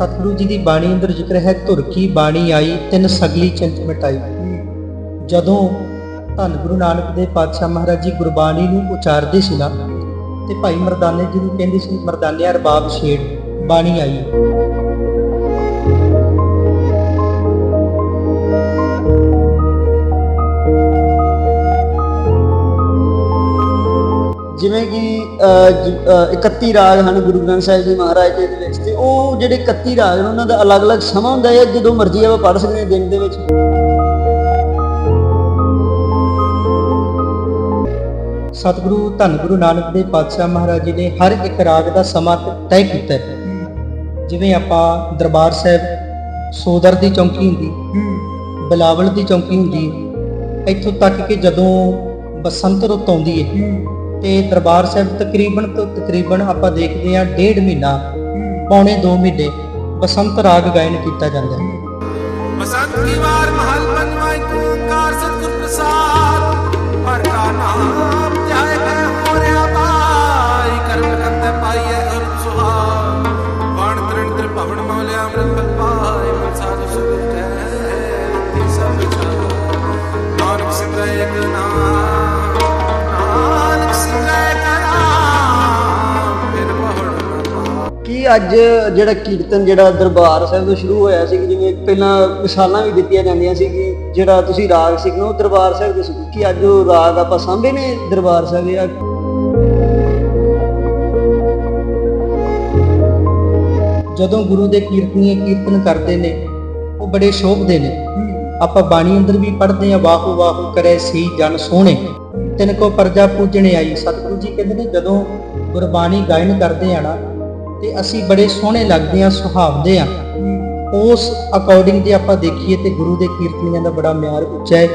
ਸਤਿਗੁਰੂ ਜੀ ਦੀ ਬਾਣੀ ਅੰਦਰ ਜ਼ਿਕਰ ਹੈ, ਧੁਰ ਕੀ ਬਾਣੀ ਆਈ, ਤਿੰਨ ਸਗਲੀ ਚਿੰਤ ਮਿਟਾਈ। ਜਦੋਂ ਧੰਨ ਗੁਰੂ ਨਾਨਕ ਦੇ ਪਾਤਸ਼ਾਹ ਮਹਾਰਾਜ ਜੀ ਗੁਰਬਾਣੀ ਨੂੰ ਉਚਾਰਦੇ ਸੀ ਨਾ, ਤੇ ਭਾਈ ਮਰਦਾਨੇ ਜੀ ਨੂੰ ਕਹਿੰਦੇ ਸੀ, ਮਰਦਾਨਿਆ ਰਬਾਬ ਛੇੜ। ਬਾਣੀ ਆਈ। ਜਿਵੇਂ ਕਿ 31 ਰਾਗ ਹਨ ਗੁਰੂ ਗ੍ਰੰਥ ਸਾਹਿਬ ਜੀ ਮਹਾਰਾਜ ਜੀ ਦੇ ਵਿੱਚ ਤੇ ਉਹ ਜਿਹੜੇ 31 ਰਾਗ ਨੇ ਉਹਨਾਂ ਦਾ ਅਲੱਗ-ਅਲੱਗ ਸਮਾਂ ਹੁੰਦਾ ਹੈ, ਜਦੋਂ ਮਰਜ਼ੀ ਆਪਾਂ ਪੜ੍ਹ ਸਕਦੇ ਹਾਂ ਦਿਨ ਦੇ ਵਿੱਚ। ਸਤਿਗੁਰੂ ਧੰਨ ਗੁਰੂ ਨਾਨਕ ਦੇਵ ਪਾਤਸ਼ਾਹ ਮਹਾਰਾਜ ਜੀ ਨੇ ਹਰ ਇੱਕ ਰਾਗ ਦਾ ਸਮਾਂ ਤੈਅ ਕੀਤਾ ਹੈ। ਜਿਵੇਂ ਆਪਾਂ ਦਰਬਾਰ ਸਾਹਿਬ, ਸੋਦਰ ਦੀ ਚੌਂਕੀ ਹੁੰਦੀ, ਬਿਲਾਵਲ ਦੀ ਚੌਂਕੀ ਹੁੰਦੀ, ਇੱਥੋਂ ਤੱਕ ਕਿ ਜਦੋਂ ਬਸੰਤ ਰੁੱਤ ਆਉਂਦੀ ਹੈ ਤੇ ਦਰਬਾਰ ਸਾਹਿਬ ਤਕਰੀਬਨ ਤੋਂ ਤਕਰੀਬਨ ਆਪਾਂ ਦੇਖਦੇ ਆ ਡੇਢ ਮਹੀਨਾ, ਪੌਣੇ 2 ਮਹੀਨੇ ਬਸੰਤ ਰਾਗ ਗਾਇਨ ਕੀਤਾ ਜਾਂਦਾ ਹੈ। ਬਸੰਤ ਦੀ ਵਾਰ ਮਹਲ ਬਨਵਾਈ ਓੰਕਾਰ ਸਤਿਗੁਰ ਪ੍ਰਸਾਦ ਪਰ ਦਾ ਨਾਮ ਧਿਆਏ ਅੱਜ ਜਿਹੜਾ ਕੀਰਤਨ, ਜਿਹੜਾ ਦਰਬਾਰ ਸਾਹਿਬ ਤੋਂ ਸ਼ੁਰੂ ਹੋਇਆ ਸੀ ਜਿਵੇਂ ਪਹਿਲਾਂ ਮਿਸਾਲਾਂ ਵੀ ਦਿੱਤੀਆਂ ਜਾਂਦੀਆਂ ਸੀ ਕਿ ਜਿਹੜਾ ਤੁਸੀਂ ਰਾਗ ਸਿੱਖਣਾ ਉਹ ਦਰਬਾਰ ਸਾਹਿਬ ਦੇ ਸਿੱਖੋ ਕਿ ਅੱਜ ਉਹ ਰਾਗ ਆਪਾਂ ਸਾਂਭੇ ਨੇ ਦਰਬਾਰ ਸਾਹਿਬ ਜਾਂ ਜਦੋਂ ਗੁਰੂ ਦੇ ਕੀਰਤਨੀਏ ਕੀਰਤਨ ਕਰਦੇ ਨੇ, ਉਹ ਬੜੇ ਸ਼ੋਭਦੇ ਨੇ। ਆਪਾਂ ਬਾਣੀ ਅੰਦਰ ਵੀ ਪੜ੍ਹਦੇ ਆ ਵਾਹੂ ਵਾਹੂ ਕਰੇ ਸੀ ਜਨ ਸੋਹਣੇ। ਤਿੰਨ ਕੋ ਪਰਜਾ ਪੂਜਣੇ ਆਈ, ਸਤਿਗੁਰੂ ਜੀ ਕਹਿੰਦੇ ਨੇ ਜਦੋਂ ਗੁਰਬਾਣੀ ਗਾਇਨ ਕਰਦੇ ਆ ਨਾ ਤੇ ਅਸੀਂ ਬੜੇ ਸੋਹਣੇ ਲੱਗਦੇ ਆ ਸੁਹਾਵਦੇ ਆ ਉਸ ਅਕੋਰਡਿੰਗ ਜੇ ਆਪਾਂ ਦੇਖੀਏ ਤੇ ਗੁਰੂ ਦੇ ਕੀਰਤਨੀਆਂ ਦਾ ਬੜਾ ਮਿਆਰ ਉੱਚਾ ਹੈ।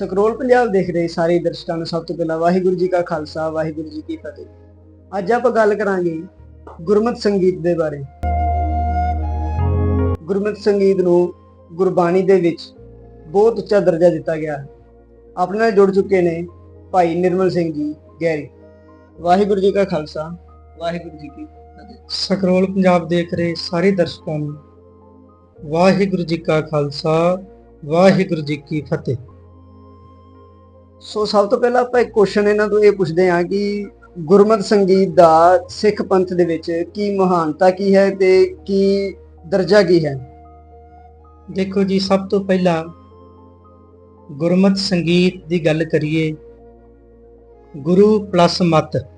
ਸਕਰੋਲ ਪੰਜਾਬ ਦੇਖ ਰਹੇ ਸਾਰੇ ਦਰਸ਼ਕਾਂ ਨੂੰ, ਸਭ ਤੋਂ ਪਹਿਲਾਂ ਵਾਹਿਗੁਰੂ ਜੀ ਕਾ ਖਾਲਸਾ, ਵਾਹਿਗੁਰੂ ਜੀ ਕੀ ਫਤਿਹ। ਅੱਜ ਆਪਾਂ ਗੱਲ ਕਰਾਂਗੇ ਗੁਰਮਤਿ ਸੰਗੀਤ ਦੇ ਬਾਰੇ। ਗੁਰਮਤਿ ਸੰਗੀਤ ਨੂੰ ਗੁਰਬਾਣੀ ਦੇ ਵਿੱਚ ਬਹੁਤ ਉੱਚਾ ਦਰਜਾ ਦਿੱਤਾ ਗਿਆ ਹੈ। ਆਪਣੇ ਨਾਲ ਜੁੜ ਚੁੱਕੇ ਨੇ ਭਾਈ ਨਿਰਮਲ ਸਿੰਘ ਜੀ ਗੈਰੀ ਵਾਹਿਗੁਰੂ ਜੀ ਕਾ ਖਾਲਸਾ। ਵਾਹਿਗੁਰੂ ਜੀ ਕੀ ਸਕਰੋਲ ਪੰਜਾਬ ਦੇਖ ਰਹੇ ਸਾਰੇ ਦਰਸ਼ਕਾਂ ਨੂੰ। ਵਾਹਿਗੁਰੂ ਜੀ ਕਾ ਖਾਲਸਾ ਵਾਹਿਗੁਰੂ ਜੀ ਕੀ ਫਤਿਹ। ਸੋ ਸਭ ਤੋਂ ਪਹਿਲਾਂ ਆਪਾਂ ਇੱਕ ਕੁਐਸਚਨ ਇਹਨਾਂ ਤੋਂ ਇਹ ਪੁੱਛਦੇ ਹਾਂ ਕਿ ਗੁਰਮਤਿ ਸੰਗੀਤ ਦਾ ਸਿੱਖ ਪੰਥ ਦੇ ਵਿੱਚ ਕੀ ਮਹਾਨਤਾ ਕੀ ਹੈ ਤੇ ਕੀ ਦਰਜਾ ਕੀ ਹੈ? ਦੇਖੋ ਜੀ ਸਭ ਤੋਂ ਪਹਿਲਾਂ ਗੁਰਮਤਿ ਸੰਗੀਤ ਦੀ ਗੱਲ ਕਰੀਏ। ਗੁਰੂ ਪਲੱਸ ਮਤ।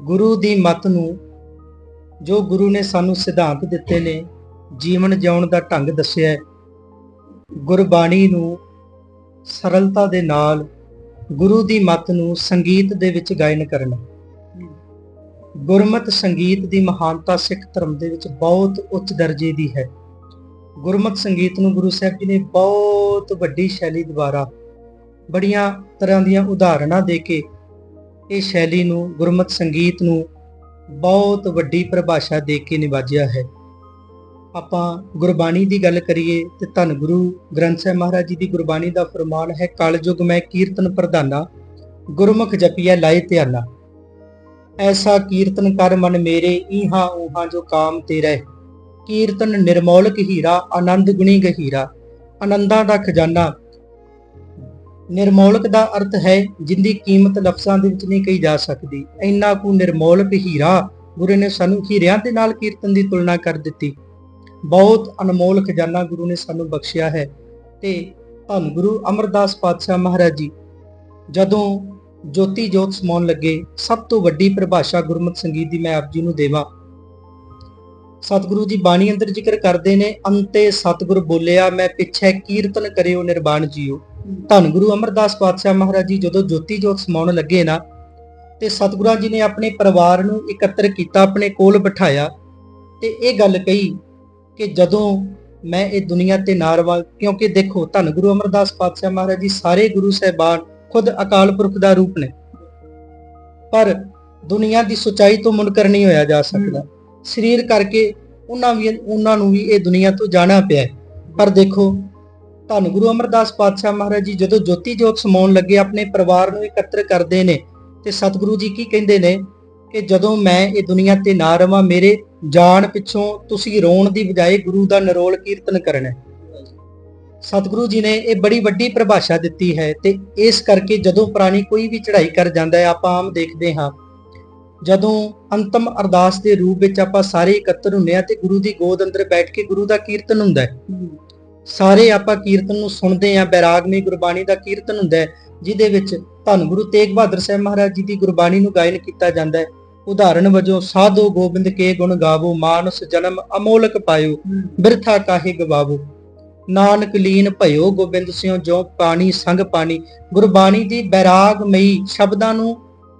ਗੁਰੂ ਦੀ ਮਤ ਨੂੰ ਜੋ ਗੁਰੂ ਨੇ ਸਾਨੂੰ ਸਿਧਾਂਤ ਦਿੱਤੇ ਨੇ, ਜੀਵਨ ਜਿਉਣ ਦਾ ਢੰਗ ਦੱਸਿਆ ਹੈ। ਗੁਰਬਾਣੀ ਨੂੰ ਸਰਲਤਾ ਦੇ ਨਾਲ ਗੁਰੂ ਦੀ ਮਤ ਨੂੰ ਸੰਗੀਤ ਦੇ ਵਿੱਚ ਗਾਇਨ ਕਰਨਾ। ਗੁਰਮਤਿ ਸੰਗੀਤ ਦੀ ਮਹਾਨਤਾ ਸਿੱਖ ਧਰਮ ਦੇ ਵਿੱਚ ਬਹੁਤ ਉੱਚ ਦਰਜੇ ਦੀ ਹੈ। ਗੁਰਮਤਿ ਸੰਗੀਤ ਨੂੰ ਗੁਰੂ ਸਾਹਿਬ ਜੀ ਨੇ ਬਹੁਤ ਵੱਡੀ ਸ਼ੈਲੀ ਦੁਆਰਾ ਬੜੀਆਂ ਤਰ੍ਹਾਂ ਦੀਆਂ ਉਦਾਹਰਣਾਂ ਦੇ ਕੇ ਇਹ ਸ਼ੈਲੀ ਨੂੰ, ਗੁਰਮਤਿ ਸੰਗੀਤ ਨੂੰ ਬਹੁਤ ਵੱਡੀ ਪਰਿਭਾਸ਼ਾ ਦੇ ਕੇ ਨਿਵਾਜਿਆ ਹੈ। ਆਪਾਂ ਗੁਰਬਾਣੀ ਦੀ ਗੱਲ ਕਰੀਏ ਤੇ ਧੰਨ ਗੁਰੂ ਗ੍ਰੰਥ ਸਾਹਿਬ ਮਹਾਰਾਜ ਜੀ ਦੀ ਗੁਰਬਾਣੀ ਦਾ ਫਰਮਾਨ ਹੈ ਕਲਯੁਗ ਮੈਂ ਕੀਰਤਨ ਪ੍ਰਧਾਨਾ, ਗੁਰਮੁਖ ਜਪੀਐ ਲਾਏ ਧਿਆਨਾ। ਐਸਾ ਕੀਰਤਨ ਕਰ ਮਨ ਮੇਰੇ, ਈਹਾਂ ਊਹਾਂ ਜੋ ਕਾਮ ਤੇਰਾ ਹੈ ਕੀਰਤਨ ਨਿਰਮੌਲਕ ਹੀਰਾ, ਆਨੰਦ ਗੁਣੀ ਗਹੀਰਾ। ਆਨੰਦਾਂ ਦਾ ਖਜ਼ਾਨਾ ਨਿਰਮੋਲਕ ਦਾ ਅਰਥ ਹੈ, ਜਿੰਦੀ ਕੀਮਤ ਲਫ਼ਜ਼ਾਂ ਦੇ ਵਿੱਚ ਨਹੀਂ ਕਹੀ ਜਾ ਸਕਦੀ। ਇੰਨਾ ਕੁ ਨਿਰਮੋਲਕ ਹੀਰਾ ਗੁਰੂ ਨੇ ਸਾਨੂੰ ਹੀਰਿਆਂ ਦੇ ਨਾਲ ਕੀਰਤਨ ਦੀ ਤੁਲਨਾ ਕਰ ਦਿੱਤੀ। ਬਹੁਤ ਅਨਮੋਲ ਖਜ਼ਾਨਾ ਗੁਰੂ ਨੇ ਸਾਨੂੰ ਬਖਸ਼ਿਆ ਹੈ। ਤੇ ਧੰਨ ਗੁਰੂ ਅਮਰਦਾਸ ਪਾਤਸ਼ਾਹ ਮਹਾਰਾਜ ਜੀ, ਜਦੋਂ ਜੋਤੀ ਜੋਤ ਸਮਾਉਣ ਲੱਗੇ, ਸਭ ਤੋਂ ਵੱਡੀ ਪਰਿਭਾਸ਼ਾ ਗੁਰਮਤਿ ਸੰਗੀਤ ਦੀ ਮੈਂ ਆਪ ਜੀ ਨੂੰ ਦੇਵਾਂ। ਸਤਿਗੁਰੂ ਜੀ ਬਾਣੀ ਅੰਦਰ ਜ਼ਿਕਰ ਕਰਦੇ ਨੇ, ਅੰਤੇ ਸਤਿਗੁਰ ਬੋਲਿਆ, ਮੈਂ ਪਿੱਛੇ ਕੀਰਤਨ ਕਰਿਓ ਨਿਰਵਾਣ ਜੀਓ। ਧੰਨ ਗੁਰੂ ਅਮਰਦਾਸ ਪਾਤਸ਼ਾਹ ਮਹਾਰਾਜ ਜੀ, ਜਦੋਂ ਜੋਤੀ ਜੋਤ ਸਮਾਉਣ ਲੱਗੇ ਨਾ, ਤੇ ਸਤਿਗੁਰਾਂ ਜੀ ਨੇ ਆਪਣੇ ਪਰਿਵਾਰ ਨੂੰ ਇਕੱਤਰ ਕੀਤਾ, ਆਪਣੇ ਕੋਲ ਬਿਠਾਇਆ। ਤੇ ਇਹ ਗੱਲ ਕਹੀ ਕਿ ਜਦੋਂ ਮੈਂ ਇਹ ਦੁਨੀਆ ਤੇ ਨਾਰਵਾ ਕਿਉਂਕਿ ਦੇਖੋ, ਧੰਨ ਗੁਰੂ ਅਮਰਦਾਸ ਪਾਤਸ਼ਾਹ ਮਹਾਰਾਜ ਜੀ ਸਾਰੇ ਗੁਰੂ ਸਾਹਿਬਾਨ ਖੁਦ ਅਕਾਲ ਪੁਰਖ ਦਾ ਰੂਪ ਨੇ। ਪਰ ਦੁਨੀਆ ਦੀ ਸੁਚਾਈ ਤੋਂ ਮੁਨਕਰ ਨਹੀਂ ਹੋਇਆ ਜਾ ਸਕਦਾ। ਸਰੀਰ ਕਰਕੇ ਉਹਨਾਂ ਵੀ, ਉਹਨਾਂ ਨੂੰ ਵੀ ਇਹ ਦੁਨੀਆ ਤੋਂ ਜਾਣਾ ਪਿਆ ਪਰ ਦੇਖੋ ਧੰਨ ਗੁਰੂ ਅਮਰਦਾਸ ਪਾਤਸ਼ਾਹ ਮਹਾਰਾਜ ਜੀ, ਜਦੋਂ ਜੋਤੀ ਜੋਤ ਸਮਾਉਣ ਲੱਗੇ, ਆਪਣੇ ਪਰਿਵਾਰ ਨੂੰ ਇਕੱਤਰ ਕਰਦੇ ਨੇ ਤੇ ਸਤਿਗੁਰੂ ਜੀ ਕੀ ਕਹਿੰਦੇ ਨੇ ਕਿ ਜਦੋਂ ਮੈਂ ਇਹ ਦੁਨੀਆ ਤੇ ਨਾ ਰਵਾਂ, ਮੇਰੇ ਜਾਣ ਪਿੱਛੋਂ ਤੁਸੀਂ ਰੋਣ ਦੀ ਬਜਾਏ ਗੁਰੂ ਦਾ ਨਿਰੋਲ ਕੀਰਤਨ ਕਰਨਾ ਸਤਿਗੁਰੂ ਜੀ ਨੇ ਇਹ ਬੜੀ ਵੱਡੀ ਪਰਿਭਾਸ਼ਾ ਦਿੱਤੀ ਹੈ ਤੇ ਇਸ ਕਰਕੇ ਜਦੋਂ ਪ੍ਰਾਣੀ ਕੋਈ ਵੀ ਚੜ੍ਹਾਈ ਕਰ ਜਾਂਦਾ ਹੈ, ਆਪਾਂ ਆਮ ਦੇਖਦੇ ਹਾਂ। ਜਦੋਂ ਅੰਤਮ ਅਰਦਾਸ ਦੇ ਰੂਪ ਵਿੱਚ ਆਪਾਂ ਸਾਰੇ ਇਕੱਤਰ ਹੁੰਦੇ ਆ ਤੇ ਗੁਰੂ ਦੀ ਗੋਦ ਅੰਦਰ ਬੈਠ ਕੇ ਗੁਰੂ ਦਾ ਕੀਰਤਨ ਹੁੰਦਾ ਹੈ ਸਾਰੇ ਆਪਾਂ ਕੀਰਤਨ ਨੂੰ ਸੁਣਦੇ ਆ ਬੈਰਾਗਮਈ ਗੁਰਬਾਣੀ ਦਾ ਕੀਰਤਨ ਹੁੰਦਾ ਹੈ, ਜਿਹਦੇ ਵਿੱਚ ਧੰਨ ਗੁਰੂ ਤੇਗ ਬਹਾਦਰ ਸਾਹਿਬ ਮਹਾਰਾਜ ਜੀ ਦੀ ਗੁਰਬਾਣੀ ਨੂੰ ਗਾਇਨ ਕੀਤਾ ਜਾਂਦਾ ਹੈ। ਉਦਾਹਰਣ ਵਜੋਂ, ਸਾਧੋ ਗੋਬਿੰਦ ਕੇ ਗੁਣ ਗਾਵੋ, ਮਾਨਸ ਜਨਮ ਅਮੋਲਕ ਪਾਇਓ, ਬਿਰਥਾ ਕਾਹੇ ਗਵਾਵੋ। ਨਾਨਕ ਲੀਨ ਭਇਓ ਗੋਬਿੰਦ ਸਿਓ ਜੋ ਪਾਣੀ ਸੰਗ ਪਾਣੀ। ਗੁਰਬਾਣੀ ਦੀ ਬੈਰਾਗਮਈ ਸ਼ਬਦਾਂ ਨੂੰ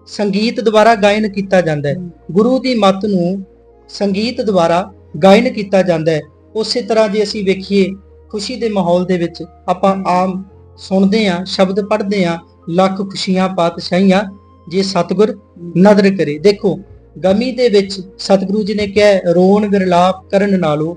ਸੰਗੀਤ ਦੁਆਰਾ ਗਾਇਨ ਕੀਤਾ ਜਾਂਦਾ ਹੈ। ਗੁਰੂ ਦੀ ਮੱਤ ਨੂੰ ਸੰਗੀਤ ਦੁਆਰਾ ਗਾਇਨ ਕੀਤਾ ਜਾਂਦਾ ਹੈ। ਉਸੇ ਤਰ੍ਹਾਂ ਜੇ ਅਸੀਂ ਵੇਖੀਏ ਖੁਸ਼ੀ ਦੇ ਮਾਹੌਲ ਦੇ ਵਿੱਚ ਆਪਾਂ ਆਮ ਸੁਣਦੇ ਆਂ ਸ਼ਬਦ ਪੜ੍ਹਦੇ ਆਂ ਲੱਖ ਖੁਸ਼ੀਆਂ, ਪਾਤਸ਼ਾਹੀਆਂ, ਜੇ ਸਤਿਗੁਰ ਨਦਰ ਕਰੇ। ਦੇਖੋ, ਗਮੀ ਦੇ ਵਿੱਚ ਸਤਿਗੁਰੂ ਜੀ ਨੇ ਕਿਹਾ ਰੋਣ ਵਿਰਲਾਪ ਕਰਨ ਨਾਲੋਂ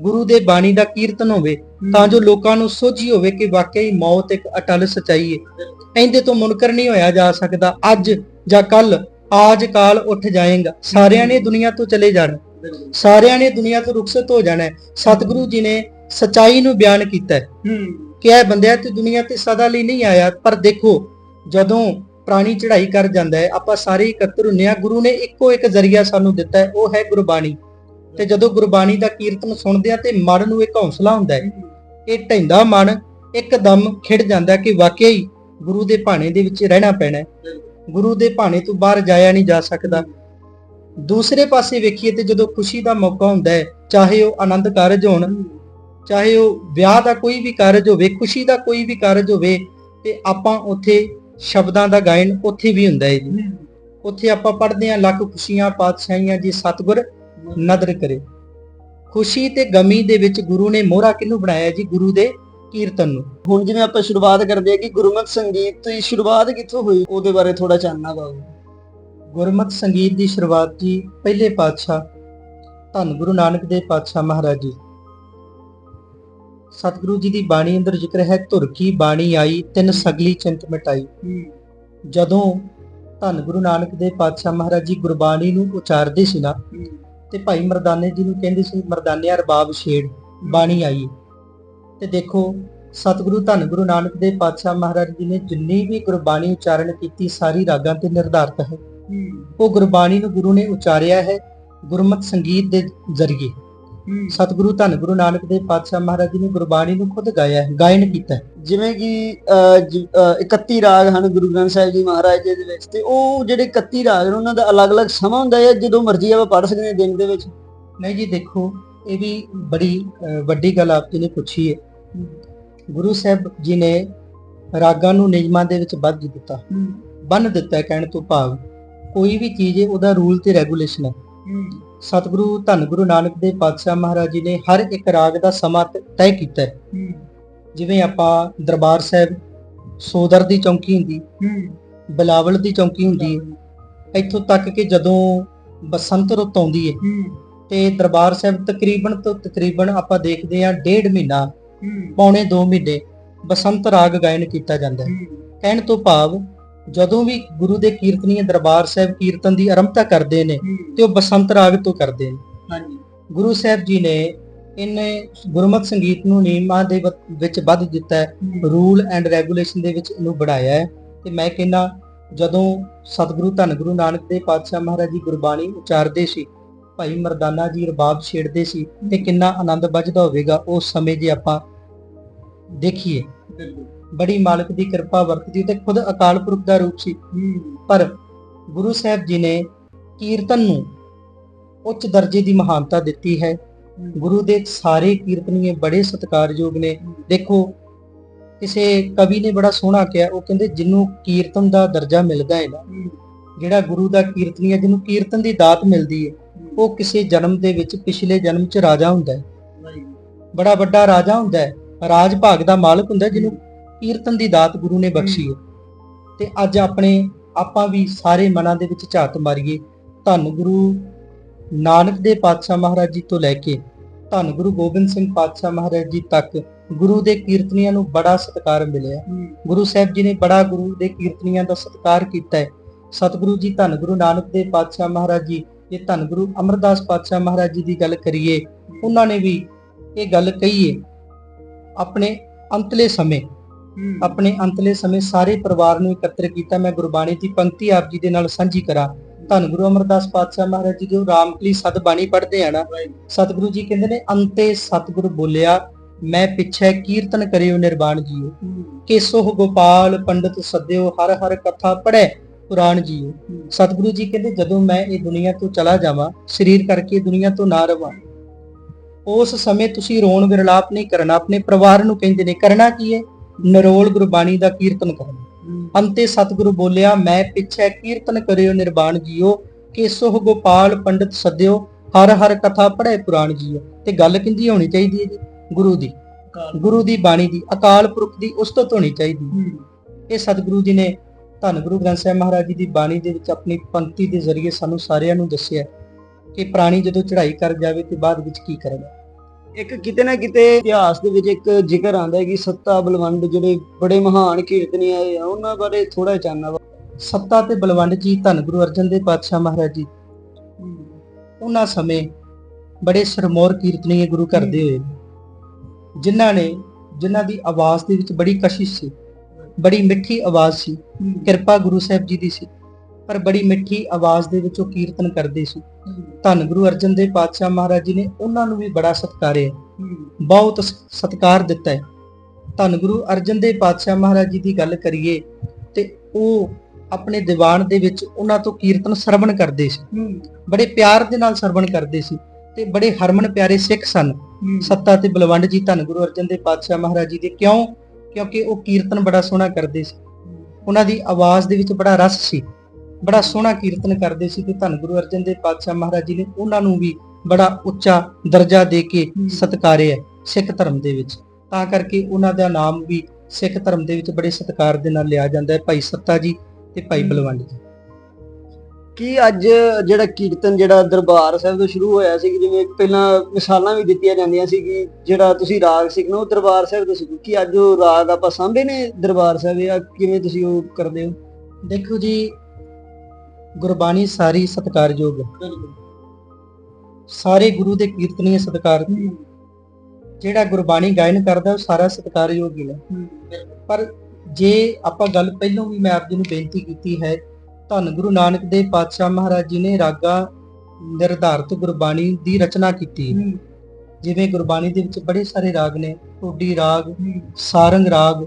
ਗੁਰੂ ਦੇ ਬਾਣੀ ਦਾ ਕੀਰਤਨ ਹੋਵੇ, ਤਾਂ ਜੋ ਲੋਕਾਂ ਨੂੰ ਸੋਝੀ ਹੋਵੇ ਕਿ ਵਾਕਈ ਮੌਤ ਇੱਕ ਅਟਲ ਸਚਾਈ ਹੈ। ਇਹਦੇ ਤੋਂ ਮੁਨਕਰ ਨਹੀਂ ਹੋਇਆ ਜਾ ਸਕਦਾ, ਅੱਜ ਜਾਂ ਕੱਲ ਆਜ ਕਾਲ ਉੱਠ ਜਾਏਗਾ। ਸਾਰਿਆਂ ਨੇ ਦੁਨੀਆ ਤੋਂ ਚਲੇ ਜਾਣਾ। ਸਾਰਿਆਂ ਨੇ ਦੁਨੀਆ ਤੋਂ ਰੁਖਸਤ ਹੋ ਜਾਣਾ ਸਤਿਗੁਰੂ ਜੀ ਨੇ ਸਚਾਈ ਨੂੰ ਬਿਆਨ ਕੀਤਾ ਹੈ। ਕਿ ਇਹ ਬੰਦਿਆ ਤੇ ਦੁਨੀਆ ਤੇ ਸਦਾ ਲਈ ਨਹੀਂ ਆਇਆ ਪਰ ਦੇਖੋ ਜਦੋਂ ਪ੍ਰਾਣੀ ਚੜ੍ਹਾਈ ਕਰ ਜਾਂਦਾ ਹੈ ਆਪਾਂ ਸਾਰੇ ਇਕੱਤਰ ਹੁੰਨੇ ਆ ਗੁਰੂ ਨੇ ਇੱਕੋ ਇੱਕ ਜ਼ਰੀਆ ਸਾਨੂੰ ਦਿੱਤਾ ਹੈ ਉਹ ਹੈ ਗੁਰਬਾਣੀ। ਤੇ ਜਦੋਂ ਗੁਰਬਾਣੀ ਦਾ ਕੀਰਤਨ ਸੁਣਦੇ ਆ ਤੇ ਮਨ ਨੂੰ ਇੱਕ ਹੌਸਲਾ ਹੁੰਦਾ ਹੈ ਇਹ ਢੈਂਦਾ ਮਨ ਇੱਕਦਮ ਖਿੜ ਜਾਂਦਾ ਹੈ ਕਿ ਵਾਕਈ ਗੁਰੂ ਦੇ ਭਾਣੇ ਦੇ ਵਿੱਚ ਰਹਿਣਾ ਪੈਣਾ ਹੈ। ਗੁਰੂ ਦੇ ਭਾਣੇ ਤੋਂ ਬਾਹਰ ਜਾਇਆ ਨਹੀਂ ਜਾ ਸਕਦਾ। ਦੂਸਰੇ ਪਾਸੇ ਵੇਖੀਏ ਤੇ ਜਦੋਂ ਖੁਸ਼ੀ ਦਾ ਮੌਕਾ ਹੁੰਦਾ ਹੈ ਚਾਹੇ ਉਹ ਆਨੰਦ ਕਾਰਜ ਹੋਣ ਚਾਹੇ ਉਹ ਵਿਆਹ ਦਾ ਕੋਈ ਵੀ ਕਾਰਜ ਹੋਵੇ ਖੁਸ਼ੀ ਦਾ ਕੋਈ ਵੀ ਕਾਰਜ ਹੋਵੇ ਤੇ ਆਪਾਂ ਉੱਥੇ ਸ਼ਬਦਾਂ ਦਾ ਗਾਇਨ ਉੱਥੇ ਵੀ ਹੁੰਦਾ ਹੈ ਜੀ। ਉੱਥੇ ਆਪਾਂ ਪੜ੍ਹਦੇ ਹਾਂ ਲੱਖ ਖੁਸ਼ੀਆਂ ਪਾਤਸ਼ਾਹੀਆਂ ਜੀ ਸਤਿਗੁਰ ਨਦਰ ਕਰੇ। ਖੁਸ਼ੀ ਤੇ ਗਮੀ ਦੇ ਵਿੱਚ ਗੁਰੂ ਨੇ ਮੋਹਰਾ ਕਿਹਨੂੰ ਬਣਾਇਆ ਜੀ? ਗੁਰੂ ਦੇ ਕੀਰਤਨ ਨੂੰ। ਹੁਣ ਜਿਵੇਂ ਆਪਾਂ ਸ਼ੁਰੂਆਤ ਕਰਦੇ ਆ ਕਿ ਗੁਰਮਤਿ ਸੰਗੀਤ ਦੀ ਸ਼ੁਰੂਆਤ ਕਿੱਥੋਂ ਹੋਈ? ਉਹਦੇ ਬਾਰੇ ਥੋੜਾ ਚਾਨਣਾ ਪਾਓ ਗੁਰਮਤਿ ਸੰਗੀਤ ਦੀ ਸ਼ੁਰੂਆਤ ਜੀ ਪਹਿਲੇ ਪਾਤਸ਼ਾਹ ਧੰਨ ਗੁਰੂ ਨਾਨਕ ਦੇਵ ਪਾਤਸ਼ਾਹ ਮਹਾਰਾਜ ਜੀ ਸਤਿਗੁਰੂ ਜੀ ਦੀ ਬਾਣੀ ਅੰਦਰ ਜ਼ਿਕਰ ਹੈ ਧੁਰ ਕੀ ਬਾਣੀ ਆਈ ਤਿੰਨ ਸਗਲੀ ਚਿੰਤ ਮਿਟਾਈ। ਜਦੋਂ ਧੰਨ ਗੁਰੂ ਨਾਨਕ ਦੇਵ ਪਾਤਸ਼ਾਹ ਮਹਾਰਾਜ ਜੀ ਗੁਰਬਾਣੀ ਨੂੰ ਉਚਾਰਦੇ ਸੀ ਨਾ ਤੇ ਭਾਈ ਮਰਦਾਨੇ ਜੀ ਨੂੰ ਕਹਿੰਦੇ ਸੀ ਮਰਦਾਨਿਆ ਰਬਾਬ ਛੇੜ ਬਾਣੀ ਆਈ। ਤੇ ਦੇਖੋ ਸਤਿਗੁਰੂ ਧੰਨ ਗੁਰੂ ਨਾਨਕ ਦੇਵ ਪਾਤਸ਼ਾਹ ਮਹਾਰਾਜ ਜੀ ਨੇ ਜਿੰਨੀ ਵੀ ਗੁਰਬਾਣੀ ਉਚਾਰਨ ਕੀਤੀ ਸਾਰੀ ਰਾਗਾਂ ਤੇ ਨਿਰਧਾਰਤ ਹੈ। ਉਹ ਗੁਰਬਾਣੀ ਨੂੰ ਗੁਰੂ ਨੇ ਉਚਾਰਿਆ ਹੈ ਗੁਰਮਤਿ ਸੰਗੀਤ ਦੇ ਜ਼ਰੀਏ। ਸਤਿਗੁਰੂ ਧੰਨ ਗੁਰੂ ਨਾਨਕ ਦੇਵ ਪਾਤਸ਼ਾਹ ਮਹਾਰਾਜ ਜੀ ਨੇ ਗੁਰਬਾਣੀ ਨੂੰ ਖੁਦ ਗਾਇਆ ਹੈ ਗਾਇਨ ਕੀਤਾ ਹੈ। ਜਿਵੇਂ ਕਿ ਅਹ, ਜ- ਅਹ, 31 ਰਾਗ ਹਨ ਗੁਰੂ ਗ੍ਰੰਥ ਸਾਹਿਬ ਜੀ ਮਹਾਰਾਜ ਜੀ ਦੇ ਵਿੱਚ ਤੇ ਉਹ ਜਿਹੜੇ 31 ਰਾਗ ਨੇ ਉਹਨਾਂ ਦਾ ਅਲੱਗ-ਅਲੱਗ ਸਮਾਂ ਹੁੰਦਾ ਹੈ ਜਦੋਂ ਮਰਜ਼ੀ ਆਪਾਂ ਪੜ੍ਹ ਸਕਦੇ ਹਾਂ ਦਿਨ ਦੇ ਵਿੱਚ। ਨਹੀਂ ਜੀ ਦੇਖੋ ਇਹ ਵੀ ਬੜੀ ਵੱਡੀ ਗੱਲ ਆਪ ਜੀ ਨੇ ਪੁੱਛੀ ਹੈ। ਗੁਰੂ ਸਾਹਿਬ ਜੀ ਨੇ ਰਾਗਾਂ ਨੂੰ ਨਿਯਮਾਂ ਦੇ ਵਿੱਚ ਬੱਧ ਦਿੱਤਾ ਬੰਨ ਦਿੱਤਾ ਕਹਿਣ ਤੋਂ ਭਾਵ ਕੋਈ ਵੀ ਚੀਜ਼ ਹੈ ਉਹਦਾ ਰੂਲ ਤੇ ਰੈਗੂਲੇਸ਼ਨ ਹੈ। ਸਤਿਗੁਰੂ ਧੰਨ ਗੁਰੂ ਨਾਨਕ ਦੇਵ ਪਾਤਸ਼ਾਹ ਮਹਾਰਾਜ ਜੀ ਨੇ ਹਰ ਇੱਕ ਰਾਗ ਦਾ ਸਮਾਂ ਤੈਅ ਕੀਤਾ ਹੈ। ਜਿਵੇਂ ਆਪਾਂ ਦਰਬਾਰ ਸਾਹਿਬ ਸੋਦਰ ਦੀ ਚੌਂਕੀ ਹੁੰਦੀ ਬਿਲਾਵਲ ਦੀ ਚੌਂਕੀ ਹੁੰਦੀ ਇੱਥੋਂ ਤੱਕ ਕਿ ਜਦੋਂ ਬਸੰਤ ਰੁੱਤ ਆਉਂਦੀ ਹੈ ਤੇ ਦਰਬਾਰ ਸਾਹਿਬ ਤਕਰੀਬਨ ਤੋਂ ਤਕਰੀਬਨ ਆਪਾਂ ਦੇਖਦੇ ਹਾਂ ਡੇਢ ਮਹੀਨਾ ਪੌਣੇ 2 ਮਹੀਨੇ ਬਸੰਤ ਰਾਗ ਗਾਇਨ ਕੀਤਾ ਜਾਂਦਾ ਹੈ। ਕਹਿਣ ਤੋਂ ਭਾਵ ਜਦੋਂ ਵੀ ਗੁਰੂ ਦੇ ਕੀਰਤਨੀਏ ਦਰਬਾਰ ਸਾਹਿਬ ਕੀਰਤਨ ਦੀ ਆਰੰਭਤਾ ਕਰਦੇ ਨੇ ਤੇ ਉਹ ਬਸੰਤ ਰਾਗ ਤੋਂ ਕਰਦੇ ਨੇ। ਹਾਂਜੀ। ਗੁਰੂ ਸਾਹਿਬ ਜੀ ਨੇ ਇਹਨੇ ਗੁਰਮਤਿ ਸੰਗੀਤ ਨੂੰ ਨਿਯਮਾਂ ਦੇ ਵਿੱਚ ਬੱਧ ਦਿੱਤਾ ਹੈ ਰੂਲ ਐਂਡ ਰੈਗੂਲੇਸ਼ਨ ਦੇ ਵਿੱਚ ਇਹਨੂੰ ਬਣਾਇਆ ਹੈ ਤੇ ਮੈਂ ਕਹਿੰਦਾ ਜਦੋਂ ਸਤਿਗੁਰੂ ਧੰਨ ਗੁਰੂ ਨਾਨਕ ਦੇਵ ਪਾਤਸ਼ਾਹ ਮਹਾਰਾਜ ਜੀ ਗੁਰਬਾਣੀ ਉਚਾਰਦੇ ਸੀ ਭਾਈ ਮਰਦਾਨਾ ਜੀ ਰਬਾਬ ਛੇੜਦੇ ਸੀ ਤੇ ਕਿੰਨਾ ਆਨੰਦ ਵੱਜਦਾ ਹੋਵੇਗਾ ਉਸ ਸਮੇਂ ਜੇ ਆਪਾਂ ਦੇਖੀਏ। ਬੜੀ ਮਾਲਕ ਦੀ ਕਿਰਪਾ ਵਰਤਦੀ ਤੇ ਖੁਦ ਅਕਾਲ ਪੁਰਖ ਦਾ ਰੂਪ ਸੀ। ਪਰ ਗੁਰੂ ਸਾਹਿਬ ਜੀ ਨੇ ਕੀਰਤਨ ਨੂੰ ਉੱਚ ਦਰਜੇ ਦੀ ਮਹਾਨਤਾ ਦਿੱਤੀ ਹੈ। ਗੁਰੂ ਦੇ ਸਾਰੇ ਕੀਰਤਨੀਏ ਬੜੇ ਸਤਿਕਾਰਯੋਗ ਨੇ। ਦੇਖੋ ਕਿਸੇ ਕਵੀ ਨੇ ਬੜਾ ਸੋਹਣਾ ਕਿਹਾ ਉਹ ਕਹਿੰਦੇ ਜਿਹਨੂੰ ਕੀਰਤਨ ਦਾ ਦਰਜਾ ਮਿਲਦਾ ਹੈ ਨਾ ਜਿਹੜਾ ਗੁਰੂ ਦਾ ਕੀਰਤਨੀਆ ਜਿਹਨੂੰ ਕੀਰਤਨ ਦੀ ਦਾਤ ਮਿਲਦੀ ਹੈ ਉਹ ਕਿਸੇ ਜਨਮ ਦੇ ਵਿੱਚ ਪਿਛਲੇ ਜਨਮ 'ਚ ਰਾਜਾ ਹੁੰਦਾ ਹੈ। ਬੜਾ ਵੱਡਾ ਰਾਜਾ ਹੁੰਦਾ ਹੈ। ਰਾਜ ਭਾਗ ਦਾ ਮਾਲਕ ਹੁੰਦਾ ਜਿਹਨੂੰ ਕੀਰਤਨ ਦੀ ਦਾਤ ਗੁਰੂ ਨੇ ਬਖਸ਼ੀ ਹੈ। ਤੇ ਅੱਜ ਆਪਣੇ ਆਪਾਂ ਵੀ ਸਾਰੇ ਮਨਾਂ ਦੇ ਵਿੱਚ ਝਾਤ ਮਾਰੀਏ ਧੰਨ ਗੁਰੂ ਨਾਨਕ ਦੇ ਪਾਤਸ਼ਾਹ ਮਹਾਰਾਜ ਜੀ ਤੋਂ ਲੈ ਕੇ ਧੰਨ ਗੁਰੂ ਗੋਬਿੰਦ ਸਿੰਘ ਪਾਤਸ਼ਾਹ ਮਹਾਰਾਜ ਜੀ ਤੱਕ ਗੁਰੂ ਦੇ ਕੀਰਤਨੀਆਂ ਨੂੰ ਬੜਾ ਸਤਿਕਾਰ ਮਿਲਿਆ। ਗੁਰੂ ਸਾਹਿਬ ਜੀ ਨੇ ਬੜਾ ਗੁਰੂ ਦੇ ਕੀਰਤਨੀਆਂ ਦਾ ਸਤਿਕਾਰ ਕੀਤਾ ਹੈ। ਸਤਿਗੁਰੂ ਜੀ ਧੰਨ ਗੁਰੂ ਨਾਨਕ ਦੇਵ ਪਾਤਸ਼ਾਹ ਮਹਾਰਾਜ ਜੀ ਇਹ ਧੰਨ ਗੁਰੂ ਅਮਰਦਾਸ ਪਾਤਸ਼ਾਹ ਮਹਾਰਾਜ ਜੀ ਦੀ ਗੱਲ ਕਰੀਏ ਉਹਨਾਂ ਨੇ ਵੀ ਇਹ ਗੱਲ ਕਹੀ ਹੈ ਆਪਣੇ ਅੰਤਲੇ ਸਮੇਂ ਆਪਣੇ ਅੰਤਲੇ ਸਮੇਂ ਸਾਰੇ ਪਰਿਵਾਰ ਨੂੰ ਇਕੱਤਰ ਕੀਤਾ ਮੈਂ ਗੁਰਬਾਣੀ ਦੀ ਪੰਕਤੀ ਆਪ ਜੀ ਦੇ ਨਾਲ ਸਾਂਝੀ ਕਰਾਂ। ਧੰਨ ਗੁਰੂ ਅਮਰਦਾਸ ਪਾਤਸ਼ਾਹ ਮਹਾਰਾਜ ਜੀ ਜੋ ਰਾਮਕਲੀ ਸਦ ਬਾਣੀ ਪੜ੍ਹਦੇ ਆ ਨਾ ਸਤਿਗੁਰੂ ਜੀ ਕਹਿੰਦੇ ਨੇ ਅੰਤੇ ਸਤਿਗੁਰ ਬੋਲਿਆ ਮੈਂ ਪਿੱਛੇ ਕੀਰਤਨ ਕਰਿਓ ਨਿਰਵਾਣ ਜੀਓ। ਕੇਸੋ ਗੋਪਾਲ ਪੰਡਤ ਸੱਦਿਓ ਹਰ ਹਰ ਕਥਾ ਪੜੈ ਪੁਰਾਣ ਜੀਓ। ਸਤਿਗੁਰੂ ਜੀ ਕਹਿੰਦੇ ਜਦੋਂ ਮੈਂ ਇਹ ਦੁਨੀਆ ਤੋਂ ਚਲਾ ਜਾਵਾਂ ਸਰੀਰ ਕਰਕੇ ਦੁਨੀਆ ਤੋਂ ਨਾ ਰਵਾਂ ਉਸ ਸਮੇਂ ਤੁਸੀਂ ਰੋਣ ਵਿਰਲਾਪ ਨਹੀਂ ਕਰਨਾ ਆਪਣੇ ਪਰਿਵਾਰ ਨੂੰ ਕਹਿੰਦੇ ਨੇ ਕਰਨਾ ਕੀ ਹੈ? ਨਰੋਲ ਗੁਰਬਾਣੀ ਦਾ ਕੀਰਤਨ ਕਰਨਾ ਅੰਤੇ ਸਤਿਗੁਰੂ ਬੋਲਿਆ ਮੈਂ ਪਿੱਛੇ ਕੀਰਤਨ ਕਰਿਓ ਨਿਰਵਾਣ ਜੀਓ ਕੇਸੋ ਗੋਪਾਲ ਪੰਡਤ ਸੱਦਿਓ ਹਰ ਹਰ ਕਥਾ ਪੜ੍ਹੇ ਪੁਰਾਣ ਜੀਓ। ਤੇ ਗੱਲ ਕਿੰਦੀ ਹੋਣੀ ਚਾਹੀਦੀ ਹੈ ਜੀ? ਗੁਰੂ ਦੀ। ਗੁਰੂ ਦੀ ਬਾਣੀ ਦੀ ਅਕਾਲ ਪੁਰਖ ਦੀ ਉਸਤਤ ਹੋਣੀ ਚਾਹੀਦੀ। ਇਹ ਸਤਿਗੁਰੂ ਜੀ ਨੇ ਧੰਨ ਗੁਰੂ ਗ੍ਰੰਥ ਸਾਹਿਬ ਮਹਾਰਾਜ ਜੀ ਦੀ ਬਾਣੀ ਦੇ ਵਿੱਚ ਆਪਣੀ ਪੰਕਤੀ ਦੇ ਜ਼ਰੀਏ ਸਾਨੂੰ ਸਾਰਿਆਂ ਨੂੰ ਦੱਸਿਆ ਕਿ ਪ੍ਰਾਣੀ ਜਦੋਂ ਚੜ੍ਹਾਈ ਕਰ ਜਾਵੇ ਤੇ ਬਾਅਦ ਵਿੱਚ ਕੀ ਕਰੇਗਾ? ਇੱਕ ਕਿਤੇ ਨਾ ਕਿਤੇ ਇਤਿਹਾਸ ਦੇ ਵਿੱਚ ਇੱਕ ਜ਼ਿਕਰ ਆਉਂਦਾ ਹੈ ਕਿ ਸੱਤਾ ਬਲਵੰਡ ਜਿਹੜੇ ਬੜੇ ਮਹਾਨ ਕੀਰਤਨੀ ਆਏ ਆ ਉਹਨਾਂ ਬਾਰੇ ਥੋੜਾ ਚਾਨਣਾ ਵਾ। ਸੱਤਾ ਤੇ ਬਲਵੰਡ ਜੀ ਧੰਨ ਗੁਰੂ ਅਰਜਨ ਦੇਵ ਪਾਤਸ਼ਾਹ ਮਹਾਰਾਜ ਜੀ। ਉਹਨਾਂ ਸਮੇਂ ਬੜੇ ਸਰਮੌਰ ਕੀਰਤਨੀਏ ਗੁਰੂ ਘਰ ਦੇ ਹੋਏ। ਜਿਨ੍ਹਾਂ ਨੇ ਜਿਨ੍ਹਾਂ ਦੀ ਆਵਾਜ਼ ਦੇ ਵਿੱਚ ਬੜੀ ਕਸ਼ਿਸ਼ ਸੀ ਬੜੀ ਮਿੱਠੀ ਆਵਾਜ਼ ਸੀ। ਕਿਰਪਾ ਗੁਰੂ ਸਾਹਿਬ ਜੀ ਦੀ ਸੀ। ਪਰ ਬੜੀ ਮਿੱਠੀ ਆਵਾਜ਼ ਦੇ ਵਿੱਚ ਉਹ ਕੀਰਤਨ ਕਰਦੇ ਸੀ। ਧੰਨ ਗੁਰੂ ਅਰਜਨ ਦੇਵ ਪਾਤਸ਼ਾਹ ਮਹਾਰਾਜ ਜੀ ਨੇ ਉਹਨਾਂ ਨੂੰ ਵੀ ਬੜਾ ਸਤਿਕਾਰਿਆ। ਬਹੁਤ ਸਤਿਕਾਰ ਦਿੱਤਾ ਹੈ। ਧੰਨ ਗੁਰੂ ਅਰਜਨ ਦੇਵ ਪਾਤਸ਼ਾਹ ਮਹਾਰਾਜ ਜੀ ਦੀ ਗੱਲ ਕਰੀਏ ਤੇ ਉਹ ਆਪਣੇ ਦੀਵਾਨ ਦੇ ਵਿੱਚ ਉਹਨਾਂ ਤੋਂ ਕੀਰਤਨ ਸਰਵਣ ਕਰਦੇ ਸੀ। ਬੜੇ ਪਿਆਰ ਦੇ ਨਾਲ ਸਰਵਣ ਕਰਦੇ ਸੀ ਤੇ ਬੜੇ ਹਰਮਨ ਪਿਆਰੇ ਸਿੱਖ ਸਨ। ਸੱਤਾ ਤੇ ਬਲਵੰਡ ਜੀ ਧੰਨ ਗੁਰੂ ਅਰਜਨ ਦੇਵ ਪਾਤਸ਼ਾਹ ਮਹਾਰਾਜ ਜੀ ਦੇ ਕਿਉਂ? ਕਿਉਂਕਿ ਉਹ ਕੀਰਤਨ ਬੜਾ ਸੋਹਣਾ ਕਰਦੇ ਸੀ। ਉਹਨਾਂ ਦੀ ਆਵਾਜ਼ ਦੇ ਵਿੱਚ ਬੜਾ ਰਸ ਸੀ। ਬੜਾ ਸੋਹਣਾ ਕੀਰਤਨ ਕਰਦੇ ਸੀ ਤੇ ਧੰਨ ਗੁਰੂ ਅਰਜਨ ਦੇਵ ਪਾਤਸ਼ਾਹ ਮਹਾਰਾਜ ਜੀ ਨੇ ਉਹਨਾਂ ਨੂੰ ਵੀ ਬੜਾ ਉੱਚਾ ਦਰਜਾ ਦੇ ਕੇ ਸਤਿਕਾਰਿਆ ਸਿੱਖ ਧਰਮ ਦੇ ਵਿੱਚ। ਤਾਂ ਕਰਕੇ ਉਹਨਾਂ ਦਾ ਨਾਮ ਵੀ ਸਿੱਖ ਧਰਮ ਦੇ ਵਿੱਚ ਬੜੇ ਸਤਿਕਾਰ ਦੇ ਨਾਲ ਲਿਆ ਜਾਂਦਾ ਹੈ ਭਾਈ ਸੱਤਾ ਜੀ ਤੇ ਭਾਈ ਬਲਵੰਡ ਜੀ। ਕੀ ਅੱਜ ਜਿਹੜਾ ਕੀਰਤਨ ਜਿਹੜਾ ਦਰਬਾਰ ਸਾਹਿਬ ਤੋਂ ਸ਼ੁਰੂ ਹੋਇਆ ਸੀ ਕਿ ਜਿਵੇਂ ਪਹਿਲਾਂ ਮਿਸਾਲਾਂ ਵੀ ਦਿੱਤੀਆਂ ਜਾਂਦੀਆਂ ਸੀ ਕਿ ਜਿਹੜਾ ਤੁਸੀਂ ਰਾਗ ਸਿੱਖਣਾ ਉਹ ਦਰਬਾਰ ਸਾਹਿਬ ਤੋਂ ਸਿੱਖੋ ਕੀ ਅੱਜ ਉਹ ਰਾਗ ਆਪਾਂ ਸਾਂਭੇ ਨੇ ਦਰਬਾਰ ਸਾਹਿਬ ਜਾਂ ਕਿਵੇਂ ਤੁਸੀਂ ਉਹ ਕਰਦੇ ਹੋ? ਦੇਖੋ ਜੀ ਗੁਰਬਾਣੀ ਸਾਰੀ ਸਤਿਕਾਰਯੋਗ ਹੈ। ਸਾਰੇ ਗੁਰੂ ਦੇ ਕੀਰਤਨੀਏ ਸਤਿਕਾਰ ਜਿਹੜਾ ਗੁਰਬਾਣੀ ਗਾਇਨ ਕਰਦਾ, ਉਹ ਸਾਰਾ ਸਤਿਕਾਰਯੋਗ ਹੀ ਹੈ। ਪਰ ਜੇ ਆਪਾਂ ਗੱਲ ਪਹਿਲਾਂ ਵੀ ਮੈਂ ਆਪ ਜੀ ਨੂੰ ਬੇਨਤੀ ਕੀਤੀ ਹੈ, ਧੰਨ ਗੁਰੂ ਨਾਨਕ ਦੇਵ ਪਾਤਸ਼ਾਹ ਮਹਾਰਾਜ ਜੀ ਨੇ ਰਾਗਾ ਨਿਰਧਾਰਤ ਗੁਰਬਾਣੀ ਦੀ ਰਚਨਾ ਕੀਤੀ ਜਿਵੇਂ ਗੁਰਬਾਣੀ ਦੇ ਵਿੱਚ ਬੜੇ ਸਾਰੇ ਰਾਗ ਨੇ, ਟੋਡੀ ਰਾਗ, ਸਾਰੰਗ ਰਾਗ,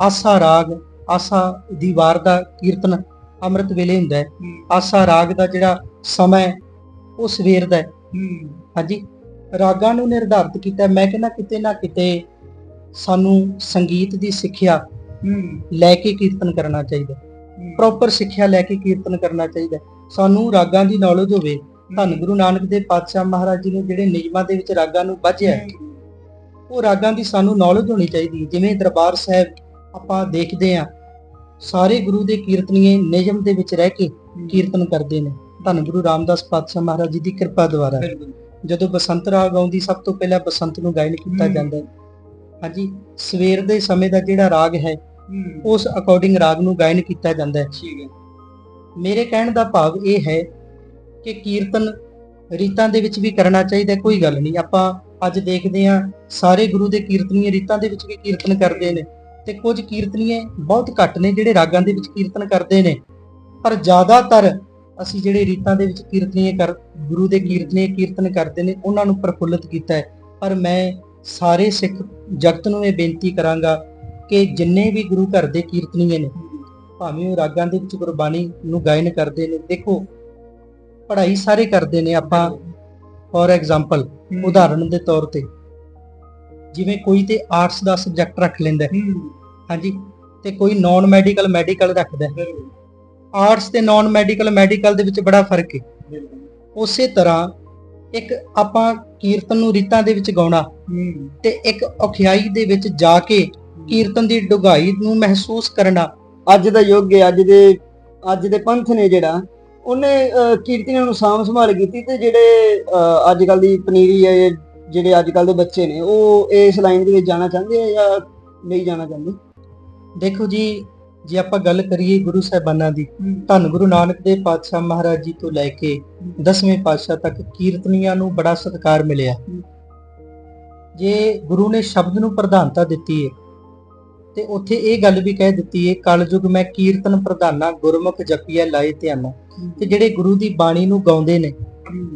ਆਸਾ ਰਾਗ, ਆਸਾ ਦੀ ਵਾਰ ਦਾ ਕੀਰਤਨ ਅੰਮ੍ਰਿਤ ਵੇਲੇ ਹੁੰਦਾ ਹੈ। ਆਸਾ ਰਾਗ ਦਾ ਜਿਹੜਾ ਸਮਾਂ ਹੈ ਉਹ ਸਵੇਰ ਦਾ ਹੈ। ਹਾਂਜੀ। ਰਾਗਾਂ ਨੂੰ ਨਿਰਧਾਰਿਤ ਕੀਤਾ ਮੈਂ ਕਹਿੰਦਾ ਕਿਤੇ ਨਾ ਕਿਤੇ ਸਾਨੂੰ ਸੰਗੀਤ ਦੀ ਸਿੱਖਿਆ ਲੈ ਕੇ ਕੀਰਤਨ ਕਰਨਾ ਚਾਹੀਦਾ ਪ੍ਰੋਪਰ ਸਿੱਖਿਆ ਲੈ ਕੇ ਕੀਰਤਨ ਕਰਨਾ ਚਾਹੀਦਾ ਸਾਨੂੰ ਰਾਗਾਂ ਦੀ ਨੌਲੇਜ ਹੋਵੇ ਧੰਨ ਗੁਰੂ ਨਾਨਕ ਦੇਵ ਪਾਤਸ਼ਾਹ ਮਹਾਰਾਜ ਜੀ ਨੇ ਜਿਹੜੇ ਨਿਯਮਾਂ ਦੇ ਵਿੱਚ ਰਾਗਾਂ ਨੂੰ ਬਾਝਿਆ ਉਹ ਰਾਗਾਂ ਦੀ ਸਾਨੂੰ ਨੌਲੇਜ ਹੋਣੀ ਚਾਹੀਦੀ ਜਿਵੇਂ ਦਰਬਾਰ ਸਾਹਿਬ ਆਪਾਂ ਦੇਖਦੇ ਹਾਂ ਸਾਰੇ ਗੁਰੂ ਦੇ ਕੀਰਤਨੀਏ ਨਿਯਮ ਦੇ ਵਿੱਚ ਰਹਿ ਕੇ ਕੀਰਤਨ ਕਰਦੇ ਨੇ। ਧੰਨ ਗੁਰੂ ਰਾਮਦਾਸ ਪਾਤਸ਼ਾਹ ਮਹਾਰਾਜ ਜੀ ਦੀ ਕਿਰਪਾ ਦੁਆਰਾ। ਜਦੋਂ ਬਸੰਤ ਰਾਗ ਆਉਂਦੀ ਸਭ ਤੋਂ ਪਹਿਲਾਂ ਬਸੰਤ ਨੂੰ ਗਾਇਨ ਕੀਤਾ। ਜਾਂਦਾ ਹੈ। ਹਾਂਜੀ ਸਵੇਰ ਦੇ ਸਮੇਂ ਦਾ ਜਿਹੜਾ ਰਾਗ ਹੈ ਉਸ ਅਕੋਰਡਿੰਗ ਰਾਗ ਨੂੰ ਗਾਇਨ ਕੀਤਾ ਜਾਂਦਾ ਹੈ। ਠੀਕ ਹੈ। ਮੇਰੇ ਕਹਿਣ ਦਾ ਭਾਵ ਇਹ ਹੈ ਕਿ ਕੀਰਤਨ ਰੀਤਾਂ ਦੇ ਵਿੱਚ ਵੀ ਕਰਨਾ ਚਾਹੀਦਾ ਕੋਈ ਗੱਲ ਨਹੀਂ। ਆਪਾਂ ਅੱਜ ਦੇਖਦੇ ਹਾਂ ਸਾਰੇ ਗੁਰੂ ਦੇ ਕੀਰਤਨੀਏ ਰੀਤਾਂ ਦੇ ਵਿੱਚ ਵੀ ਕੀਰਤਨ ਕਰਦੇ ਨੇ। ਤੇ ਕੁਝ ਕੀਰਤਨੀਏ ਬਹੁਤ ਘੱਟ ਨੇ ਜਿਹੜੇ ਰਾਗਾਂ ਦੇ ਵਿੱਚ ਕੀਰਤਨ ਕਰਦੇ ਨੇ। ਪਰ ਜ਼ਿਆਦਾਤਰ ਅਸੀਂ ਜਿਹੜੇ ਰੀਤਾਂ ਦੇ ਵਿੱਚ ਕੀਰਤਨੀਏ ਕਰ, ਗੁਰੂ ਦੇ ਕੀਰਤਨੀਏ ਕੀਰਤਨ ਕਰਦੇ ਨੇ, ਉਹਨਾਂ ਨੂੰ ਪ੍ਰਫੁੱਲਤ ਕੀਤਾ ਹੈ। ਪਰ ਮੈਂ ਸਾਰੇ ਸਿੱਖ ਜਗਤ ਨੂੰ ਇਹ ਬੇਨਤੀ ਕਰਾਂਗਾ ਕਿ ਜਿੰਨੇ ਵੀ ਗੁਰੂ ਘਰ ਦੇ ਕੀਰਤਨੀਏ ਨੇ, ਭਾਵੇਂ ਉਹ ਰਾਗਾਂ ਦੇ ਵਿੱਚ ਗੁਰਬਾਣੀ ਨੂੰ ਗਾਇਨ ਕਰਦੇ ਨੇ, ਦੇਖੋ, ਪੜ੍ਹਾਈ ਸਾਰੇ ਕਰਦੇ ਨੇ ਆਪਾਂ। ਫੋਰ ਐਗਜ਼ਾਮਪਲ ਉਦਾਹਰਣ ਦੇ ਤੌਰ ਤੇ ਜਿਵੇਂ ਕੋਈ ਤੇ ਆਰਟਸ ਦਾ ਸਬਜੈਕਟ ਰੱਖ ਲੈਂਦਾ ਹੈ, ਹਾਂਜੀ ਤੇ ਕੋਈ ਨਾਨ ਮੈਡੀਕਲ ਮੈਡੀਕਲ ਰੱਖਦਾ ਹੈ। ਆਰਟਸ ਤੇ ਨਾਨ ਮੈਡੀਕਲ ਮੈਡੀਕਲ ਦੇ ਵਿੱਚ ਬੜਾ ਫ਼ਰਕ ਹੈ। ਉਸੇ ਤਰ੍ਹਾਂ ਇੱਕ ਆਪਾਂ ਕੀਰਤਨ ਨੂੰ ਰੀਤਾਂ ਦੇ ਵਿੱਚ ਗਾਉਣਾ ਤੇ ਇੱਕ ਔਖਿਆਈ ਦੇ ਵਿੱਚ ਜਾ ਕੇ ਕੀਰਤਨ ਦੀ ਡੁਗਾਈ ਨੂੰ ਮਹਿਸੂਸ ਕਰਨਾ। ਅੱਜ ਦਾ ਯੁੱਗ ਹੈ ਅੱਜ ਦੇ ਅੱਜ ਦੇ ਪੰਥ ਨੇ ਜਿਹੜਾ ਉਹਨੇ ਅਹ, ਕੀਰਤਨੀਆਂ ਨੂੰ ਸਾਂਭ ਸੰਭਾਲ ਕੀਤੀ ਤੇ ਜਿਹੜੇ ਅੱਜ ਕੱਲ ਦੀ ਪਨੀਰੀ ਹੈ ਜਿਹੜੇ ਅੱਜ ਕੱਲ ਦੇ ਬੱਚੇ ਨੇ ਉਹ ਇਸ ਲਾਈਨ ਦੇ ਵਿੱਚ ਜਾਣਾ ਚਾਹੁੰਦੇ ਆ ਜਾਂ ਨਹੀਂ ਜਾਣਾ ਚਾਹੁੰਦੇ? ਦੇਖੋ ਜੀ ਜੇ ਆਪਾਂ ਗੱਲ ਕਰੀਏ ਗੁਰੂ ਸਾਹਿਬਾਨਾਂ ਦੀ ਧੰਨ ਗੁਰੂ ਨਾਨਕ ਦੇਵ ਪਾਤਸ਼ਾਹ ਮਹਾਰਾਜ ਜੀ ਤੋਂ ਲੈ ਕੇ ਦਸਵੇਂ ਪਾਤਸ਼ਾਹ ਤੱਕ ਕੀਰਤਨੀਆਂ ਨੂੰ ਬੜਾ ਸਤਿਕਾਰ ਮਿਲਿਆ। ਜੇ ਗੁਰੂ ਨੇ ਸ਼ਬਦ ਨੂੰ ਪ੍ਰਧਾਨਤਾ ਦਿੱਤੀ ਹੈ ਤੇ ਉੱਥੇ ਇਹ ਗੱਲ ਵੀ ਕਹਿ ਦਿੱਤੀ ਹੈ ਕਲਯੁਗ ਮੈਂ ਕੀਰਤਨ ਪ੍ਰਧਾਨਾ ਗੁਰਮੁਖ ਜਪੀਐ ਲਾਏ ਧਿਆਨਾ। ਤੇ ਜਿਹੜੇ ਗੁਰੂ ਦੀ ਬਾਣੀ ਨੂੰ ਗਾਉਂਦੇ ਨੇ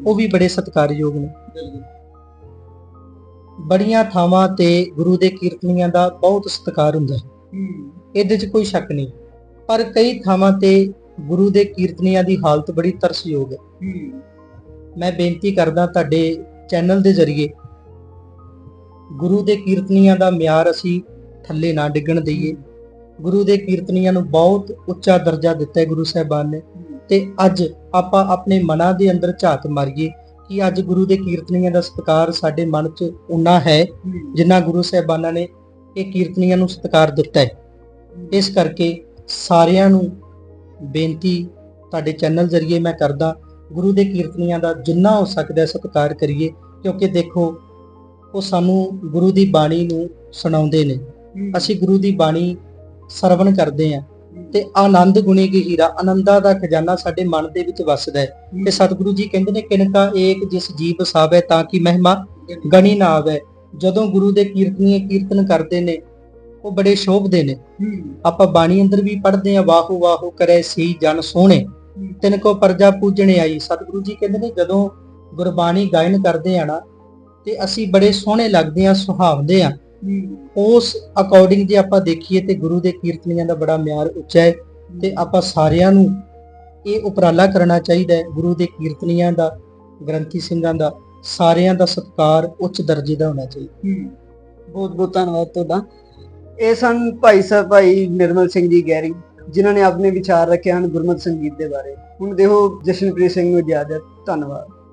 ਉਹ ਵੀ ਬੜੇ ਸਤਿਕਾਰਯੋਗ ਨੇ। ਬੜੀਆਂ ਥਾਵਾਂ ਤੇ ਗੁਰੂ ਦੇ ਕੀਰਤਨੀਆਂ ਦਾ ਬਹੁਤ ਸਤਿਕਾਰ ਹੁੰਦਾ ਹੈ। ਇਹਦੇ 'ਚ ਕੋਈ ਸ਼ੱਕ ਨਹੀਂ। ਪਰ ਕਈ ਥਾਵਾਂ ਤੇ ਗੁਰੂ ਦੇ ਕੀਰਤਨੀਆਂ ਦੀ ਹਾਲਤ ਬੜੀ ਤਰਸਯੋਗ ਹੈ। ਮੈਂ ਬੇਨਤੀ ਕਰਦਾ ਤੁਹਾਡੇ ਚੈਨਲ ਦੇ ਜ਼ਰੀਏ ਗੁਰੂ ਦੇ ਕੀਰਤਨੀਆਂ ਦਾ ਮਿਆਰ ਅਸੀਂ ਥੱਲੇ ਨਾ ਡਿੱਗਣ ਦਈਏ। ਗੁਰੂ ਦੇ ਕੀਰਤਨੀਆਂ ਨੂੰ ਬਹੁਤ ਉੱਚਾ ਦਰਜਾ ਦਿੱਤਾ ਹੈ ਗੁਰੂ ਸਾਹਿਬਾਨ ਨੇ। ਤੇ ਅੱਜ ਆਪਾਂ ਆਪਣੇ ਮਨਾਂ ਦੇ ਅੰਦਰ ਝਾਤ ਮਾਰੀਏ। ਕਿ ਅੱਜ ਗੁਰੂ ਦੇ ਕੀਰਤਨੀਆਂ ਦਾ ਸਤਿਕਾਰ ਸਾਡੇ ਮਨ 'ਚ ਉਨਾ ਹੈ ਜਿੰਨਾ ਗੁਰੂ ਸਾਹਿਬਾਨਾਂ ਨੇ ਇਹ ਕੀਰਤਨੀਆਂ ਨੂੰ ਸਤਿਕਾਰ ਦਿੱਤਾ ਹੈ। ਇਸ ਕਰਕੇ ਸਾਰਿਆਂ ਨੂੰ ਬੇਨਤੀ ਤੁਹਾਡੇ ਚੈਨਲ ਜ਼ਰੀਏ ਮੈਂ ਕਰਦਾ, ਗੁਰੂ ਦੇ ਕੀਰਤਨੀਆਂ ਦਾ ਜਿੰਨਾ ਹੋ ਸਕਦਾ ਸਤਿਕਾਰ ਕਰੀਏ, ਕਿਉਂਕਿ ਦੇਖੋ, ਉਹ ਸਾਨੂੰ ਗੁਰੂ ਦੀ ਬਾਣੀ ਨੂੰ ਸੁਣਾਉਂਦੇ ਨੇ। ਅਸੀਂ ਗੁਰੂ ਦੀ ਬਾਣੀ ਸਰਵਣ ਕਰਦੇ ਹਾਂ। ਤੇ ਆਨੰਦ ਗੁਣੇ ਕੀ ਹੀਰਾ, ਆਨੰਦਾ ਦਾ ਖਜ਼ਾਨਾ ਸਾਡੇ ਮਨ ਦੇ ਵਿੱਚ ਵਸਦਾ ਹੈ। ਤੇ ਸਤਿਗੁਰੂ ਜੀ ਕਹਿੰਦੇ ਨੇ, ਕਿਨਕਾ ਏਕ ਜਿਸ ਜੀਵ ਸਾਵੇ ਤਾਂ ਕਿ ਮਹਿਮਾ ਗਣੀ ਨਾ ਆਵੇ ਜਦੋਂ ਗੁਰੂ ਦੇ ਕੀਰਤਨੀਏ ਕੀਰਤਨ ਕਰਦੇ ਨੇ, ਉਹ ਬੜੇ ਸ਼ੋਭਦੇ ਨੇ। ਆਪਾਂ ਬਾਣੀ ਅੰਦਰ ਵੀ ਪੜ੍ਹਦੇ ਆ ਵਾਹੋ ਵਾਹੋ ਕਰੇ ਸੀ ਜਨ ਸੋਹਣੇ। ਤਿਨ ਕੋ ਪਰਜਾ ਪੂਜਣੇ ਆਈ। ਸਤਿਗੁਰੂ ਜੀ ਕਹਿੰਦੇ ਨੇ, ਜਦੋਂ ਗੁਰਬਾਣੀ ਗਾਇਨ ਕਰਦੇ ਆ ਨਾ, ਤੇ ਅਸੀਂ ਬੜੇ ਸੋਹਣੇ ਲੱਗਦੇ ਆ ਸੁਹਾਵਦੇ ਆ ਉਸ ਅਕੋਰਡਿੰਗ ਜੇ ਆਪਾਂ ਦੇਖੀਏ ਤੇ ਗੁਰੂ ਦੇ ਕੀਰਤਨੀਆਂ ਦਾ ਬੜਾ ਮਿਆਰ ਉੱਚਾ ਹੈ ਤੇ ਆਪਾਂ ਸਾਰਿਆਂ ਨੂੰ ਇਹ ਉਪਰਾਲਾ ਕਰਨਾ ਚਾਹੀਦਾ ਹੈ, ਗੁਰੂ ਦੇ ਕੀਰਤਨੀਆਂ ਦਾ, ਗ੍ਰੰਥੀ ਸਿੰਘਾਂ ਦਾ, ਸਾਰਿਆਂ ਦਾ ਸਤਿਕਾਰ ਉੱਚ ਦਰਜੇ ਦਾ ਹੋਣਾ ਚਾਹੀਦਾ। ਬਹੁਤ ਬਹੁਤ ਧੰਨਵਾਦ ਤੁਹਾਡਾ। ਇਹ ਸਨ ਭਾਈ ਸਾਹਿਬ ਭਾਈ ਨਿਰਮਲ ਸਿੰਘ ਜੀ ਗੈਰੀ ਜਿਨ੍ਹਾਂ ਨੇ ਆਪਣੇ ਵਿਚਾਰ ਰੱਖੇ ਹਨ ਗੁਰਮਤਿ ਸੰਗੀਤ ਦੇ ਬਾਰੇ। ਹੁਣ ਦੇਖੋ ਜਸ਼ਨਪ੍ਰੀਤ ਸਿੰਘ ਨੂੰ ਇਜਾਜ਼ਤ ਧੰਨਵਾਦ।